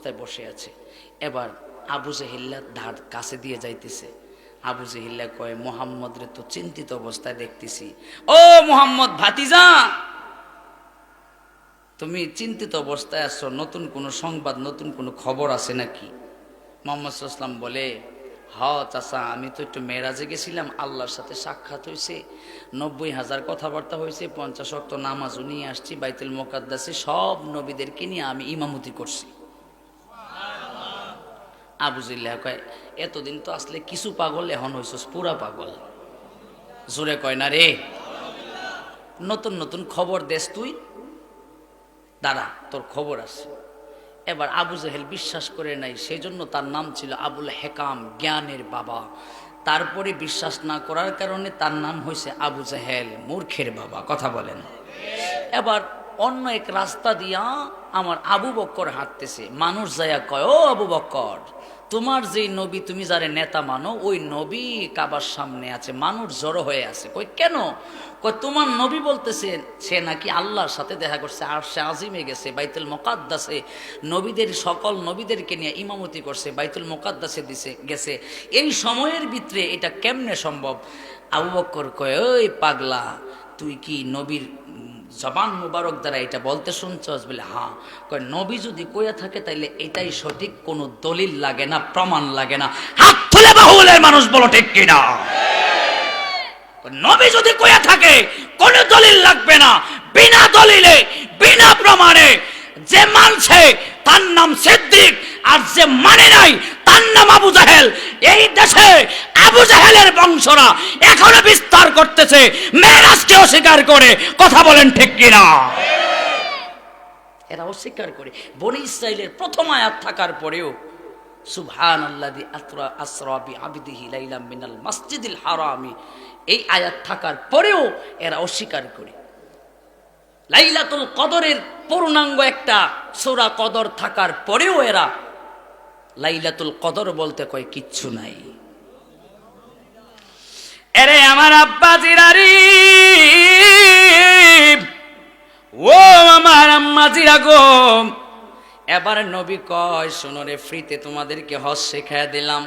অবস্থায় বসে আছে। এবার আবু জেহিল্লা ধার কাছে দিয়ে যাইতেছে। আবু জেহিল্লা কয়, মোহাম্মদ রে, তো চিন্তিত অবস্থায় দেখতেছি। ও মোহাম্মদ ভাতিজা! তুমি চিন্তিত অবস্থায় আছো, নতুন কোনো সংবাদ, নতুন কোনো খবর আছে নাকি? মোহাম্মদ বলে হ চাচা, আমি তো একটু মেয়েরাজে গেছিলাম, আল্লাহর সাথে সাক্ষাৎ হয়েছে নব্বই হাজার কথাবার্তা হয়েছে পঞ্চাশ অক্ট নামাজও নিয়ে আসছি, বাইতুল মোকাদ্দাসে সব নবীদেরকে নিয়ে আমি ইমামতি করছি। আবু জিল্লাহ কয়, এতদিন তো আসলে কিছু পাগল এখন হইছস, পুরা পাগল। জোরে কয়, না রে, নতুন নতুন খবর দেশ তুই। দাঁড়া, তোর খবর আছে। এবার আবু জাহেল বিশ্বাস করে নাই, সেজন্য তার নাম ছিল আবুল হেকাম, জ্ঞানের বাবা। তারপরে বিশ্বাস না করার কারণে তার নাম হয়েছে আবু জাহেল, মূর্খের বাবা, কথা বলেন। এবার অন্য এক রাস্তা দিয়া আমার আবু বক্কর হাঁটতেছে। মানুষ যায়া কয়, ও আবু বক্কর, তোমার যেই নবী, তুমি যারে নেতা মানো, ওই নবী কাবার সামনে আছে, মানুষ জড়ো হয়ে আছে। কই কেন? কই তোমার নবী বলতেছে, সে নাকি আল্লাহর সাথে দেখা করছে আর সে আজিমে গেছে, বাইতুল মোকাদ্দাসে, নবীদের, সকল নবীদেরকে নিয়ে ইমামতি করছে, বাইতুল মোকাদ্দাসে দিছে, গেছে। এই সময়ের ভিতরে এটা কেমনে সম্ভব? আবু বক্কর কয়, ওই পাগলা, তুই কি নবীর জবান মুবারক দ্বারা এটা বলতে শুনছস বলে হ্যাঁ কয়, নবী যদি কইয়া থাকে, তাইলে এটাই সঠিক। কোনো দলিল লাগে না, প্রমাণ লাগে না। হাত তুলে বাহুলের মানুষ বলো, ঠিক কিনা? নবী যদি কইয়া থাকে, কোনো দলিল লাগবে না। বিনা দলিলে, বিনা প্রমাণে যে মানছে, তার নাম সিদ্দিক। আর যে মানে নাই, তার নাম আবু জাহেল। এই দেশে আবু জাহেলের বংশরা এখনও বিস্তার করতেছে মেয়েরাজকে অস্বীকার করে। কথা বলেন ঠিক কিনা? এরা অস্বীকার করে। বনি ইসরায়েলের প্রথম আয়াত থাকার পরেও সুবহান আল্লাদি আতরা আসরাবি আবিদিহি লাইলাম মিনাল মসজিদিল হারামি, এই আয়াত থাকার পরেও এরা অস্বীকার করে। লাইলাতুল কদরের পূর্ণাঙ্গ একটা সোরা কদর থাকার পরেও এরা লাইলাতুল কদর বলতে কয়, কিচ্ছু নাই। এরে আমার আব্বা জিরারি, ও আমার আম্মা জিরা গো, এবার নবী কয়, শোনো রে, ফ্রিতে তোমাদেরকে হজ শেখায় দিলাম।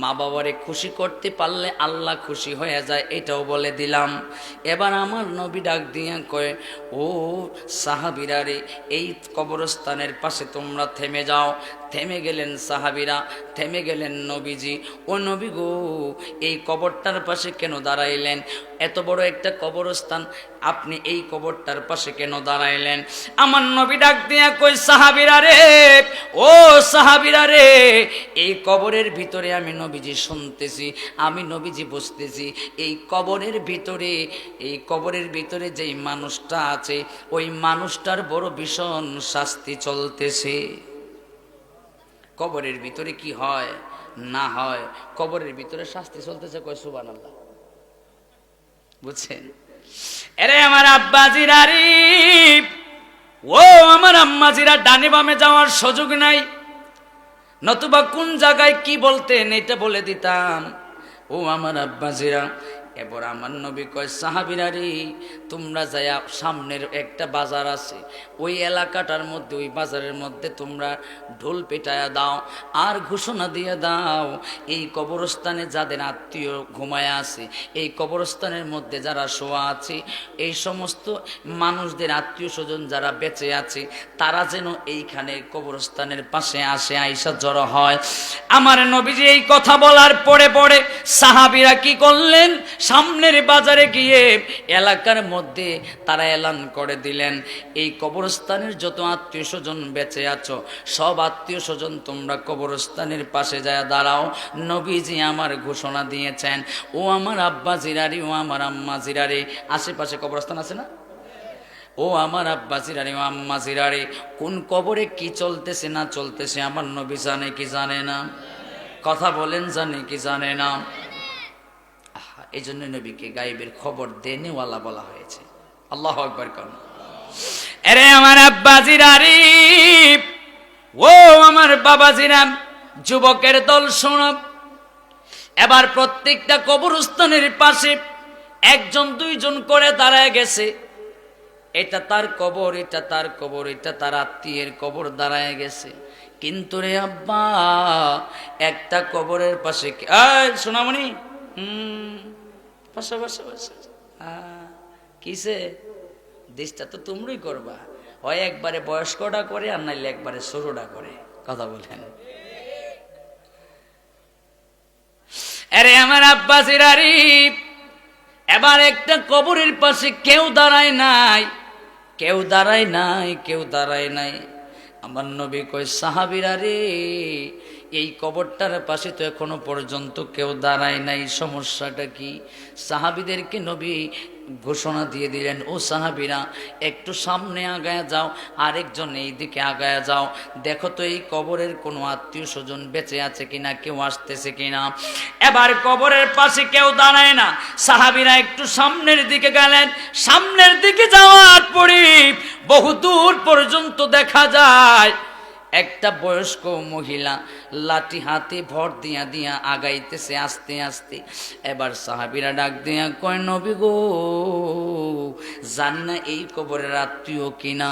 মা বাবারে খুশি করতে পারলে আল্লাহ খুশি হয়ে যায়, এটাও বলে দিলাম। এবার আমার নবী ডাক দিয়া কয়, ও সাহাবিরা রে, এই কবরস্থানের পাশে তোমরা থেমে যাও। থেমে গেলেন সাহাবিরা, থেমে গেলেন নবীজি। ও নবী গো, এই কবরটার পাশে কেন দাঁড়াইলেন? এত বড় একটা কবরস্থান আপনি এই কবরটার পাশে কেন দাঁড়াইলেন? আমার নবী ডাক দিয়া কই সাহাবিরা রে, ও সাহাবিরা রে, এই কবরের ভিতরে আমি নবীজি শুনতেছি, আমি নবীজি বসতেছি। এই কবরের ভিতরে, এই কবরের ভিতরে যেই মানুষটা আছে, ওই মানুষটার বড় ভীষণ শাস্তি চলতেছে। কবরের ভিতরে কি হয়, না হয়, কবরের ভিতরে শাস্তি চলতেছে কয় সুবান আল্লাহ বুঝছেন? এরে আমার আব্বা জিরারি ও, আমার আম্মা জিরা ডানি বামে যাওয়ার সুযোগ নাই। নতুবা কোন জায়গায় কি বলতেন, এটা বলে দিতাম। ও, আমার আব্বাজিরা এবার আমার নবী কয় সাহাবিরা রে তোমরা যায়া সামনের একটা বাজার আছে, ওই এলাকাটার মধ্যে, ওই বাজারের মধ্যে তোমরা ঢোল পেটায়া দাও আর ঘোষণা দিয়ে দাও, এই কবরস্থানে যাদের আত্মীয় ঘুমায় আছে, এই কবরস্থানের মধ্যে যারা শোয়া আছে, এই সমস্ত মানুষদের আত্মীয় স্বজন যারা বেঁচে আছে, তারা যেন এইখানে কবরস্থানের পাশে আসে, আইসা জড়ো হয়। আমার নবীজি এই কথা বলার পরে পরে সাহাবিরা কি করলেন? সামনের বাজারে গিয়ে এলাকার মধ্যে তারা এলান করে দিলেন। এই কবরস্থানের যত আত্মীয় স্বজন বেঁচে আছো, সব আত্মীয় স্বজন তোমরা কবরস্থানের পাশে যায় দাঁড়াও। নবীজি আমার ঘোষণা দিয়েছেন, ও আমার আব্বা জিরারি, ও আমার আম্মা জিরারি। আশেপাশে কবরস্থান আছে না? ও আমার আব্বা ও আম্মা জিরারে। কোন কবরে কি চলতেছে না চলতেছে আমার নবী জানে কি জানে না? কথা বলেন জানে কি জানে না? এই জন্য নবীকে গাইবের খবর দেনেওয়ালা বলা হয়েছে। আল্লাহ একবার কন। আরে আমার আব্বা জিরারি ও আমার বাবা জিরাম যুবকের দল শোনব এবার প্রত্যেকটা কবরস্থানের পাশে একজন, দুইজন করে দাঁড়ায় গেছে। এটা তার কবর, এটা তার কবর, এটা তার আত্মীয়ের কবর দাঁড়ায় গেছে। কিন্তু রে আব্বা, একটা কবরের পাশে সোনামণি, হুম। বসো বসো বসো কিসে? দেশটা তো তোমরাই করবা। হয় একবারে বয়স্কটা করে আর নাইলে একবারে ষোলোটা করে। কথা বলেন। আরে আমার আব্বা সিরারি এবার একটা কবরের পাশে কেউ দাঁড়ায় নাই। কেউ দাঁড়ায় নাই, কেউ দাঁড়ায় নাই। আমার নবী কয়, সাহাবিরা রে এই কবরটার পাশে তো এখনও পর্যন্ত কেউ দাঁড়ায় নাই। সমস্যাটা কি? সাহাবিদেরকে নবী ঘোষণা দিয়ে দিলেন, ও সাহাবিরা, একটু সামনে আগায় যাও, আরেকজন এই দিকে আগায় যাও। দেখো তো এই কবরের কোনো আত্মীয় স্বজন বেঁচে আছে কিনা, কেউ আসতেছে কিনা? এবার কবরের পাশে কেউ দাঁড়ায় না। সাহাবিরা একটু সামনের দিকে গেলেন। সামনের দিকে যাওয়ার পরে বহু দূর পর্যন্ত দেখা যায়। একটা বয়স্ক মহিলা লাঠি হাতে ভর দিয়া দিয়া আগাইতেছে, আস্তে আস্তে। এবার সাহাবিরা ডাক দিয়া কয়, নবী গো জানি না এই কবরের আত্মীয় কিনা,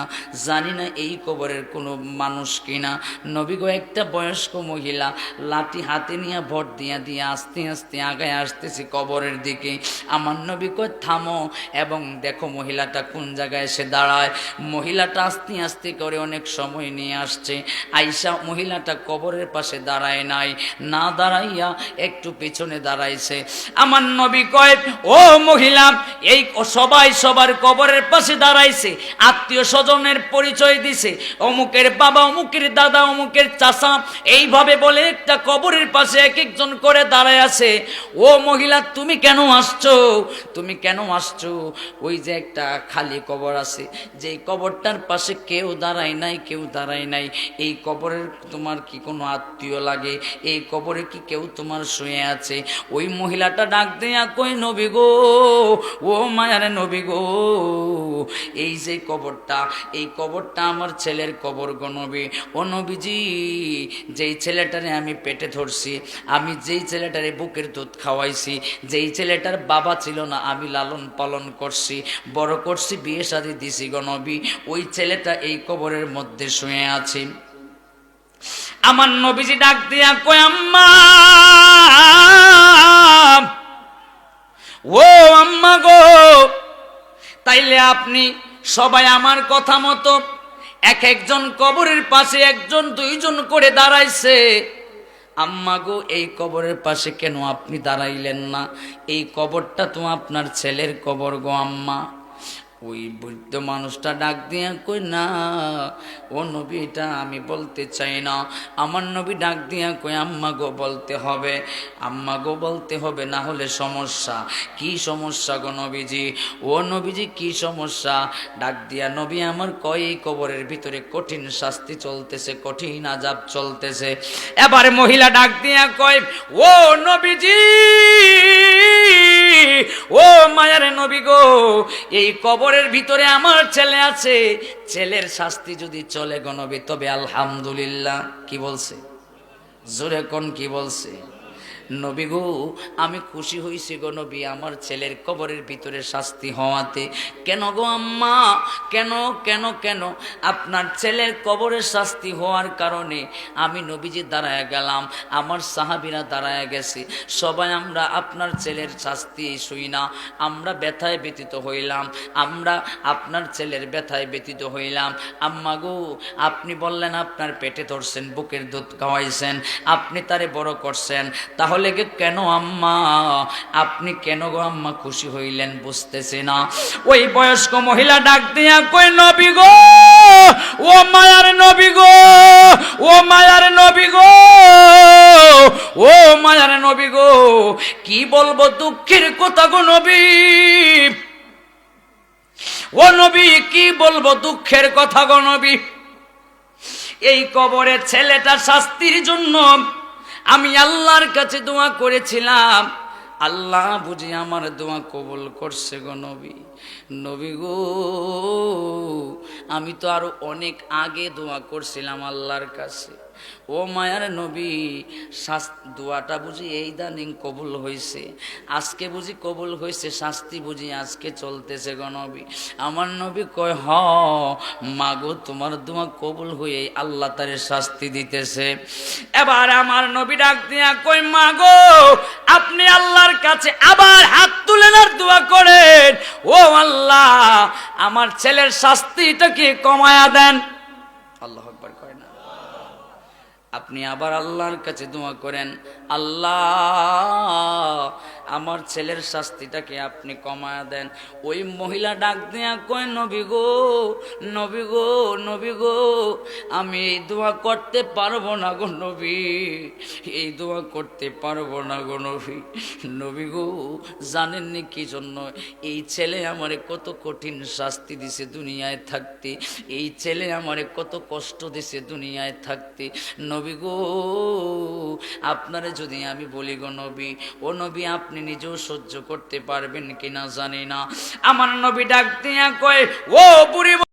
জানি না এই কবরের কোনো মানুষ কিনা। নবী গো, একটা বয়স্ক মহিলা লাঠি হাতে নিয়ে ভর দিয়া দিয়ে আস্তে আস্তে আগায় আসতেছে কবরের দিকে। আমার নবী কয়, থামো। এবং দেখো মহিলাটা কোন জায়গায় এসে দাঁড়ায়। মহিলাটা আস্তে আস্তে করে অনেক সময় নিয়ে আসছে। আইসা মহিলাটা কবরের পাশে দাঁড়ায় নাই। না দাঁড়াইয়া একটু পেছনে দাঁড়াইছে। আমার নবী কয়, ও মহিলা, এই সবাই সবার কবরের পাশে দাঁড়াইছে, আত্মীয় স্বজনের পরিচয় দিছে, অমুকের বাবা, অমুকের দাদা, অমুকের চাষা এইভাবে বলে একটা কবরের পাশে এক একজন করে দাঁড়ায় আছে। ও মহিলা, তুমি কেন আসছো? তুমি কেন আসছো? ওই যে একটা খালি কবর আছে যে কবরটার পাশে কেউ দাঁড়ায় নাই, কেউ দাঁড়ায় নাই। এই কবরের তোমার কি কোনো আত্মীয় লাগে? এই কবরে কি কেউ তোমার শুয়ে আছে? ওই মহিলাটা ডাক দেয়া কই নবী গো, ও মায়ারে নবী গো এই যে কবরটা, এই কবরটা আমার ছেলের কবর গো ও নবীজি, যেই ছেলেটারে আমি পেটে ধরছি, আমি যেই ছেলেটারে বুকের দুধ খাওয়াইছি, যেই ছেলেটার বাবা ছিল না, আমি লালন পালন করছি, বড় করছি, বিয়ে শাদি দিছি গো নবী। ওই ছেলেটা এই কবরের মধ্যে শুয়ে আছে। আমার নবীজি ডাক দিয়া কয়, আম্মা! ও আম্মা গো! তাইলে আপনি সবাই আমার কথা মতো এক একজন কবরের পাশে একজন দুইজন করে দাঁড়াইছে। আম্মা গো, এই কবরের পাশে কেন আপনি দাঁড়াইলেন না? এই কবরটা তো আপনার ছেলের কবর গো আম্মা। ওই বৃদ্ধ মানুষটা ডাক দিয়ে কই না, ও নবী এটা আমি বলতে চাই না। আমার নবী ডাক দিয়া কই আম্মা গো বলতে হবে। আম্মা গো বলতে হবে না হলে সমস্যা। কি সমস্যা গো নবীজি? ও নবীজি, কি সমস্যা? ডাক দিয়া, নবী আমার কয়, এই কবরের ভিতরে কঠিন শাস্তি চলতেছে, কঠিন আজাব চলতেছে। এবারে মহিলা ডাক দিয়া কয়, ও নবীজি! ও মায়ার নবী গো, এই কবরের ভিতরে আমার ছেলে আছে। ছেলের শাস্তি যদি চলে গণবি তবে আলহামদুলিল্লাহ। কি বলছে? জোরে কোন কি বলছে? নবী গো, আমি খুশি হয়েছি গো নবী, আমার ছেলের কবরের ভিতরে শাস্তি হওয়াতে। কেন গো আম্মা? কেন কেন কেন? আপনার ছেলের কবরের শাস্তি হওয়ার কারণে আমি নবীজি দাঁড়ায় গেলাম, আমার সাহাবিরা দাঁড়ায় গেছে। সবাই আমরা আপনার ছেলের শাস্তি শুই না, আমরা ব্যথায় ব্যতীত হইলাম, আমরা আপনার ছেলের ব্যথায় ব্যতীত হইলাম। আম্মা গো, আপনি বললেন আপনার পেটে ধরছেন, বুকের দুধ খাওয়াইছেন, আপনি তারে বড় করছেন, তাহলে কি কেন আম্মা? আপনি কেন গো আম্মা খুশি হইলেন বুঝতেছে না। ওই বয়স্ক মহিলা ডাক দিয়া কই নবী গো, ও মায়ার নবী গো, ও মায়ার নবী গো, ও মায়ার নবী গো, কি বলব দুঃখের কথা গো নবী? ও নবী, কি বলব দুঃখের কথা গো নবী? এই কবরে ছেলেটা শাস্তির জন্য আমি আল্লাহর কাছে দোয়া করেছিলাম। আল্লাহ বুঝি আমার দোয়া কবল করছে গো নবী। নবী গো, আমি তো আরও অনেক আগে দোয়া করছিলাম আল্লাহর কাছে। ও মায়ার নবী শাস- দোয়াটা বুঝি এই দানিং কবুল হয়েছে আজকে বুঝি কবুল হয়েছে শাস্তি বুঝি আজকে চলতেছে গো নবী। আমার নবী কয়, হ, মাগো, তোমার দোয়া কবুল হয়ে আল্লাহ তারে শাস্তি দিতেছে। এবার আমার নবী ডাক দিয়া কই মাগো, আপনি আল্লাহর কাছে আবার হাত আর দোয়া করেন। ও আল্লাহ, আমার ছেলের শাস্তিটাকে কমায়া দেন। আল্লাহ আপনি আবার আল্লাহর কাছে দোয়া করেন আল্লাহ আমার ছেলের শাস্তিটাকে আপনি কমায়া দেন। ওই মহিলা ডাক দেয়া কয়, নবী গো নবী গো নবী গো, আমি এই দোয়া করতে পারব না গো নবী, এই দোয়া করতে পারব না গো নবী। নবী গো, জানেননি কি জন্য? এই ছেলে আমারে কত কঠিন শাস্তি দিছে দুনিয়ায় থাকতে। এই ছেলে আমারে কত কষ্ট দিছে দুনিয়ায় থাকতে। নবী গো, আপনারে যদি আমি বলি গো নবী, ও নবী, আপনি নিজেও সহ্য করতে পারবেন কিনা জানি না। আমার নবী ডাক দিয়া কয় ও বুড়ি